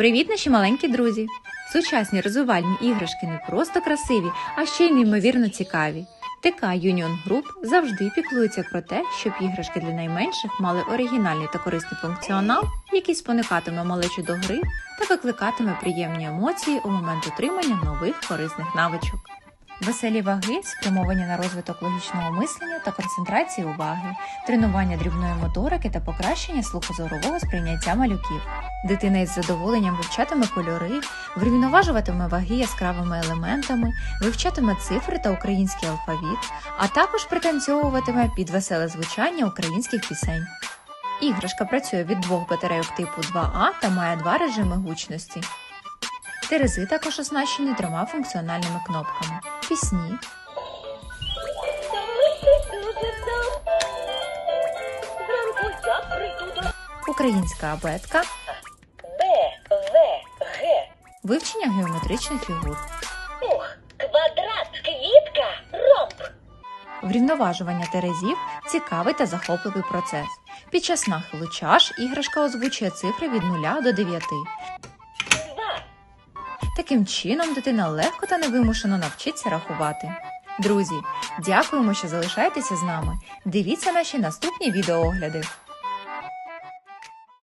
Привіт, наші маленькі друзі! Сучасні розвивальні іграшки не просто красиві, а ще й неймовірно цікаві. ТК Union Group завжди піклується про те, щоб іграшки для найменших мали оригінальний та корисний функціонал, який спонукатиме малечу до гри та викликатиме приємні емоції у момент отримання нових корисних навичок. Веселі ваги спрямовані на розвиток логічного мислення та концентрації уваги, тренування дрібної моторики та покращення слухозорового сприйняття малюків. Дитина із задоволенням вивчатиме кольори, врівноважуватиме ваги яскравими елементами, вивчатиме цифри та український алфавіт, а також пританцьовуватиме під веселе звучання українських пісень. Іграшка працює від двох батарейок типу 2А та має два режими гучності. Терези також оснащені трьома функціональними кнопками: пісні, українська абетка, Б, В, Г. вивчення геометричних фігур, Ух, квадрат, квітка, ромб. врівноважування терезів цікавий та захопливий процес. Під час нахилу чаш іграшка озвучує цифри від 0 до 9. Таким чином дитина легко та невимушено навчиться рахувати. Друзі, дякуємо, що залишаєтеся з нами. Дивіться наші наступні відеоогляди.